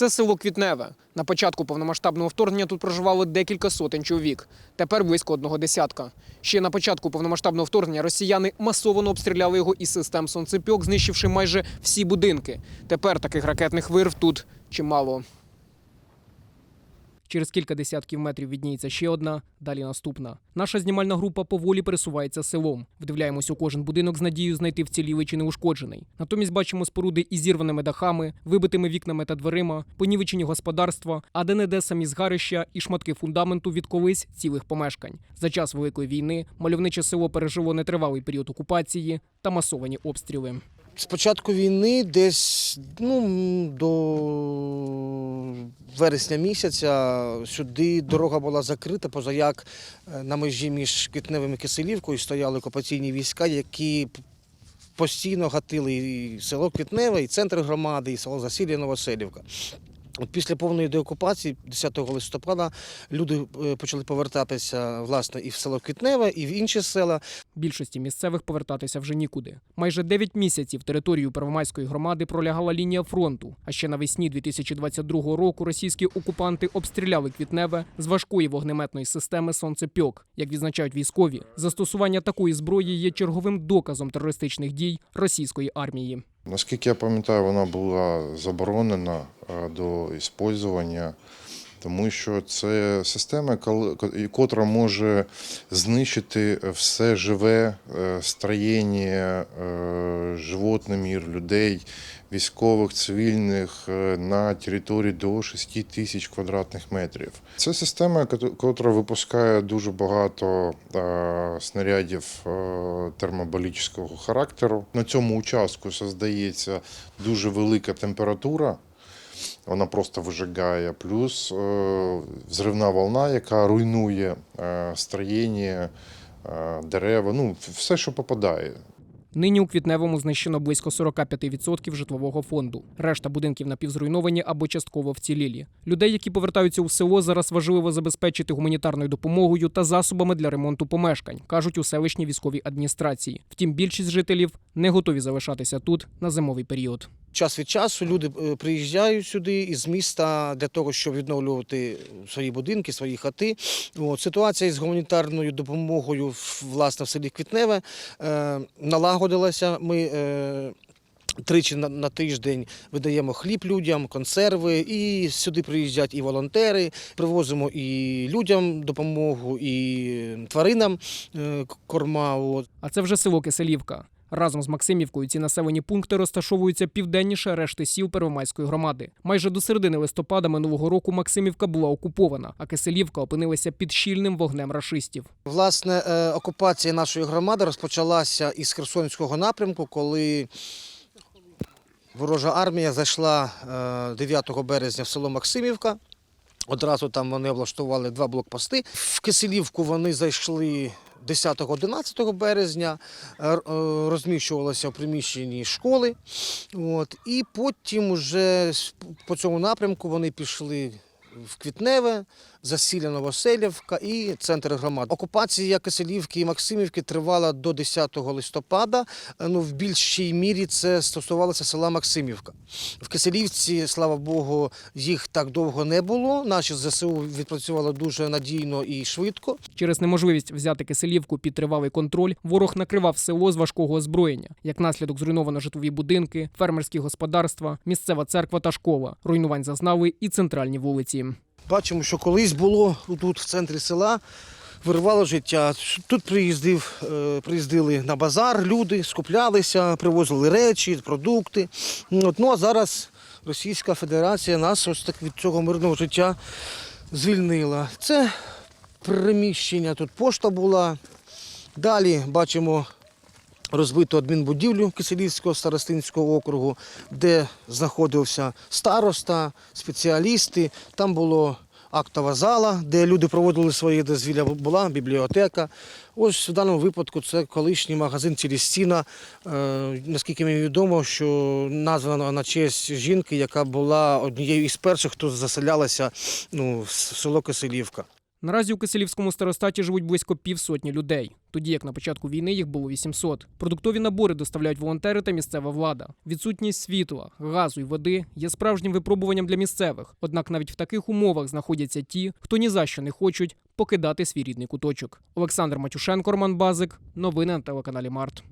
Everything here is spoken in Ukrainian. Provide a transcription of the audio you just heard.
Це село Квітневе. На початку повномасштабного вторгнення тут проживало декілька сотень чоловік. Тепер близько одного десятка. Ще на початку повномасштабного вторгнення росіяни масово обстріляли його із систем сонцепьок, знищивши майже всі будинки. Тепер таких ракетних вирв тут чимало. Через кілька десятків метрів відніється ще одна, далі наступна. Наша знімальна група поволі пересувається селом. Вдивляємось у кожен будинок з надією знайти вцілілий чи неушкоджений. Натомість бачимо споруди із зірваними дахами, вибитими вікнами та дверима, понівечені господарства, а де не де самі згарища і шматки фундаменту від колись цілих помешкань. За час великої війни мальовниче село пережило нетривалий період окупації та масовані обстріли. З початку війни, десь ну, до вересня місяця, сюди дорога була закрита, поза як на межі між Квітневим і Киселівкою стояли окупаційні війська, які постійно гатили і село Квітневе, і центр громади, і село Засілля Новоселівка. От після повної деокупації, 10 листопада, люди е, почали повертатися власне і в село Квітневе, і в інші села. Більшості місцевих повертатися вже нікуди. Майже 9 місяців територію Первомайської громади пролягала лінія фронту. А ще навесні 2022 року російські окупанти обстріляли квітневе з важкої вогнеметної системи сонцепьок. Як відзначають військові, застосування такої зброї є черговим доказом терористичних дій російської армії. Наскільки я пам'ятаю, вона була заборонена е, до використання, тому що це система, котра може знищити все живе е, строєння, е, животний мір, людей, військових, цивільних е, на території до 6 тисяч квадратних метрів. Це система, котра випускає дуже багато е, снарядів е, термобаричного характеру. На цьому участку создається дуже велика температура. Вона просто вижигає, плюс е, взривна волна, яка руйнує е, строєння, е, дерева, ну все, що попадає. Нині у квітневому знищено близько 45% житлового фонду. Решта будинків напівзруйновані або частково вцілілі. Людей, які повертаються у село, зараз важливо забезпечити гуманітарною допомогою та засобами для ремонту помешкань, кажуть у селищній військовій адміністрації. Втім, більшість жителів не готові залишатися тут на зимовий період. Час від часу люди е, приїжджають сюди із міста для того, щоб відновлювати свої будинки, свої хати. От, ситуація з гуманітарною допомогою власне в селі Квітневе е, налагодилася. Ми е, Тричі на, на тиждень видаємо хліб людям, консерви, і сюди приїздять і волонтери. Привозимо і людям допомогу, і тваринам е, корма. От. А це вже село Киселівка. Разом з Максимівкою ці населені пункти розташовуються південніше решти сіл Первомайської громади. Майже до середини листопада минулого року Максимівка була окупована, а Киселівка опинилася під щільним вогнем рашистів. Власне, е, окупація нашої громади розпочалася із Херсонського напрямку, коли ворожа армія зайшла е, 9 березня в село Максимівка. Одразу там вони облаштували два блокпости. В Киселівку вони зайшли 10-11 березня, розміщувалася р- е, в приміщенні школи. От, і потім вже по цьому напрямку вони пішли в Квітневе, засілля Новоселівка і центр громад. Окупація Киселівки і Максимівки тривала до 10 листопада. Е, Ну, в більшій мірі це стосувалося села Максимівка. В Киселівці, слава Богу, їх так довго не було. Наші ЗСУ відпрацювали дуже надійно і швидко. Через неможливість взяти Киселівку під тривалий контроль, ворог накривав село з важкого озброєння. Як наслідок зруйновано житлові будинки, фермерські господарства, місцева церква та школа. Руйнувань зазнали і центральні вулиці. Бачимо, що колись було тут в центрі села. Вирвало життя. Тут приїздив, е, приїздили на базар люди, скуплялися, привозили речі, продукти. От, ну а зараз Російська Федерація нас ось так від цього мирного життя звільнила. Це приміщення, тут пошта була. Далі бачимо розбиту адмінбудівлю Киселівського старостинського округу, де знаходився староста, спеціалісти. Там було актова зала, де люди проводили свої дозвілля, була бібліотека. Ось в даному випадку це колишній магазин Цілістіна. Е, наскільки мені відомо, що названо на честь жінки, яка була однією із перших, хто заселялася ну, в село Киселівка. Наразі у Киселівському старостаті живуть близько півсотні людей, тоді як на початку війни їх було 800. Продуктові набори доставляють волонтери та місцева влада. Відсутність світла, газу і води є справжнім випробуванням для місцевих. Однак навіть в таких умовах знаходяться ті, хто ні за що не хочуть покидати свій рідний куточок. Олександр Матюшенко, Роман Базик. Новини на телеканалі Март.